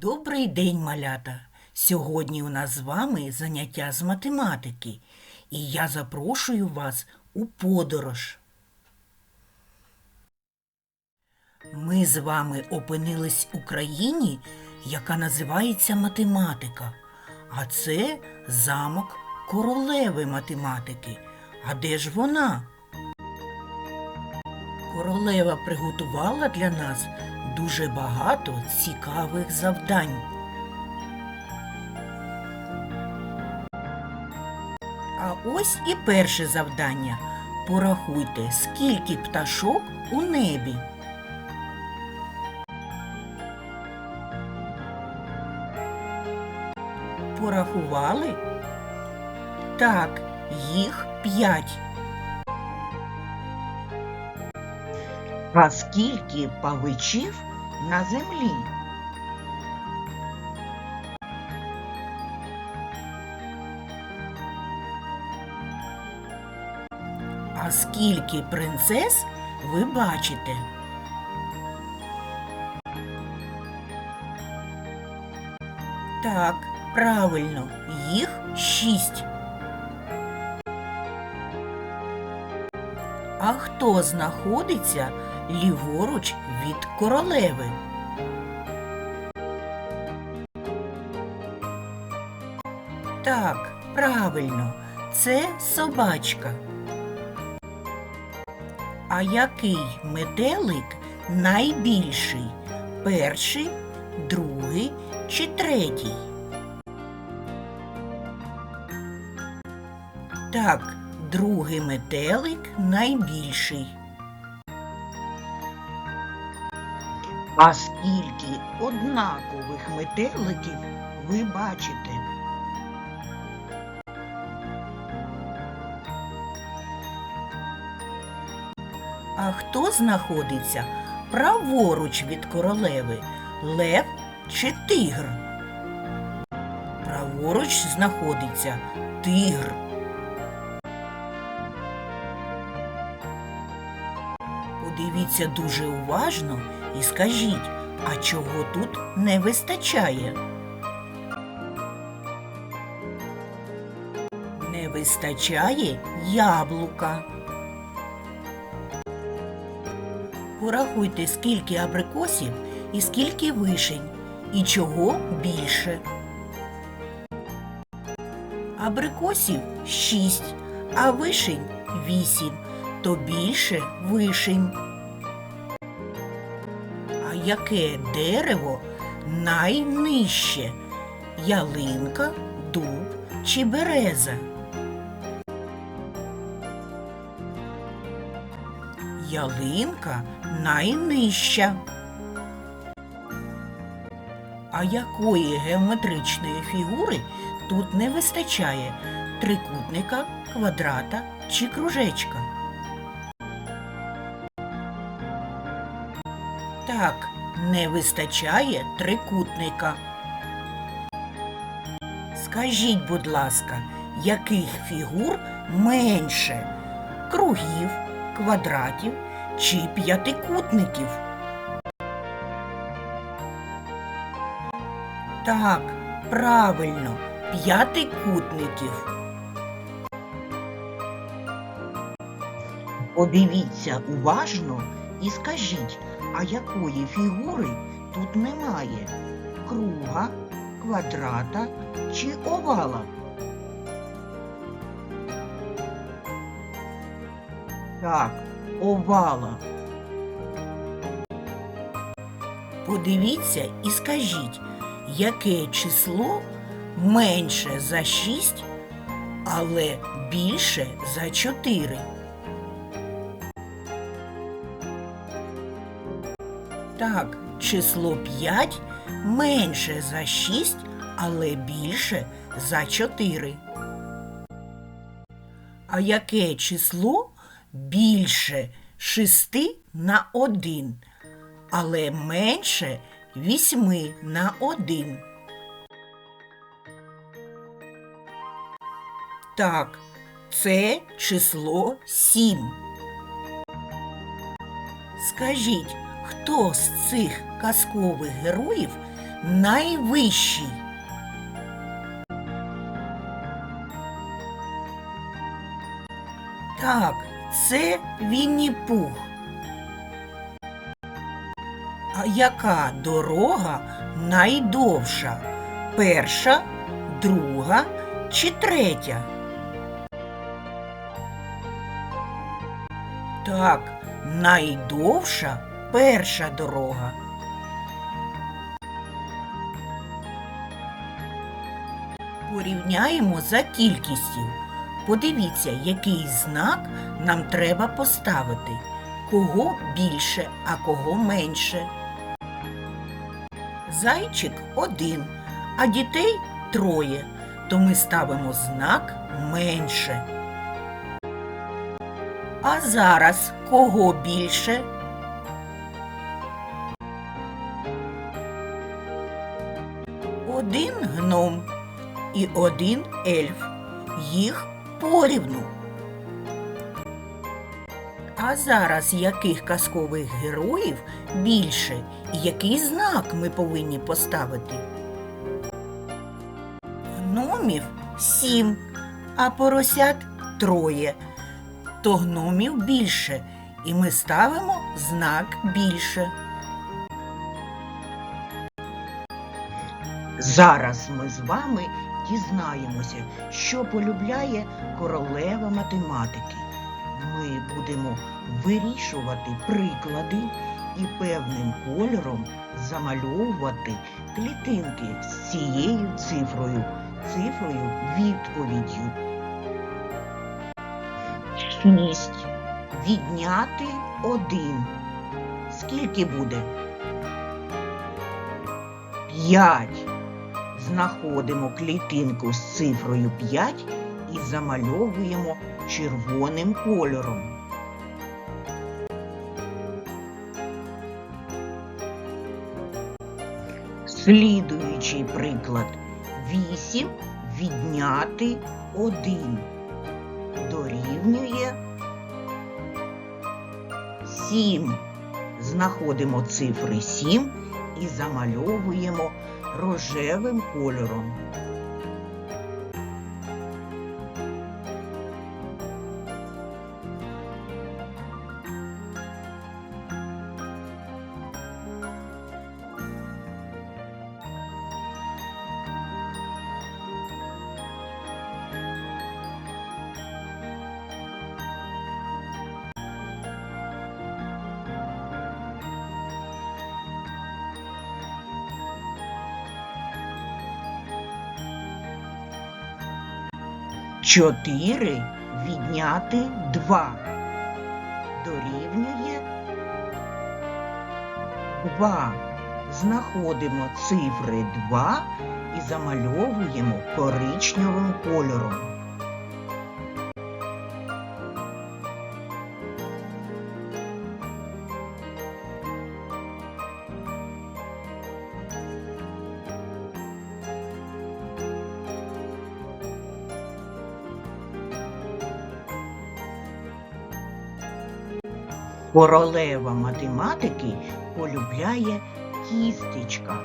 Добрий день, малята! Сьогодні у нас з вами заняття з математики, і я запрошую вас у подорож. Ми з вами опинились у країні, яка називається математика, а це замок королеви математики. А де ж вона? Королева приготувала для нас дуже багато цікавих завдань. А ось і перше завдання. Порахуйте, скільки пташок у небі. Порахували? Так, їх п'ять. А скільки павичів на землі? А скільки принцес ви бачите? Так, правильно, їх шість. А хто знаходиться ліворуч від королеви? Так, правильно, це собачка. А який метелик найбільший? Перший, другий чи третій? Так, другий метелик найбільший. А скільки однакових метеликів ви бачите? А хто знаходиться праворуч від королеви? Лев чи тигр? Праворуч знаходиться тигр. Подивіться дуже уважно і скажіть, а чого тут не вистачає? Не вистачає яблука. Порахуйте, скільки абрикосів і скільки вишень, і чого більше. Абрикосів шість, а вишень вісім, то більше вишень. Яке дерево найнижче? Ялинка, дуб чи береза? Ялинка найнижча. А якої геометричної фігури тут не вистачає? Трикутника, квадрата чи кружечка? Так, не вистачає трикутника. Скажіть, будь ласка, яких фігур менше? Кругів, квадратів чи п'ятикутників? Так, правильно, п'ятикутників. Подивіться уважно і скажіть, а якої фігури тут немає? Круга, квадрата чи овала? Так, овала. Подивіться і скажіть, яке число менше за 6, але більше за 4. Так, число 5 менше за 6, але більше за 4. А яке число більше 6 на 1, але менше 8 на 1? Так, це число 7. Скажіть, хто з цих казкових героїв найвищий? Так, це Вінні Пух. А яка дорога найдовша? Перша, друга чи третя? Так, найдовша перша дорога. Порівняємо за кількістю. Подивіться, який знак нам треба поставити. Кого більше, а кого менше. Зайчик один, а дітей троє, то ми ставимо знак менше. А зараз кого більше? Один гном і один ельф. Їх порівну. А зараз яких казкових героїв більше і який знак ми повинні поставити? Гномів сім, а поросят троє. То гномів більше, і ми ставимо знак більше. Зараз ми з вами дізнаємося, що полюбляє королева математики. Ми будемо вирішувати приклади і певним кольором замальовувати клітинки з цією цифрою, цифрою відповіддю. Шість. Відняти один. Скільки буде? П'ять. Знаходимо клітинку з цифрою 5 і замальовуємо червоним кольором. Слідуючий приклад. 8 відняти 1 дорівнює 7. Знаходимо цифри 7 і замальовуємо рожевим кольором. Чотири відняти два. Дорівнює два. Знаходимо цифри 2 і замальовуємо коричневим кольором. Королева математики полюбляє кістечка.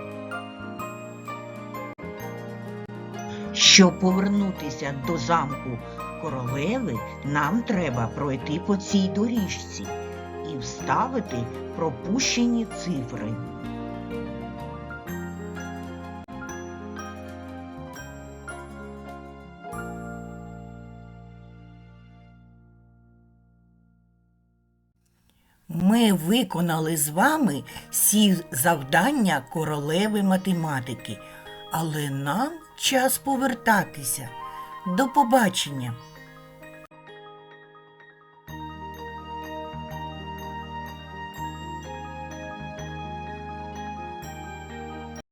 Щоб повернутися до замку королеви, нам треба пройти по цій доріжці і вставити пропущені цифри. Виконали з вами всі завдання королеви математики, але нам час повертатися. До побачення!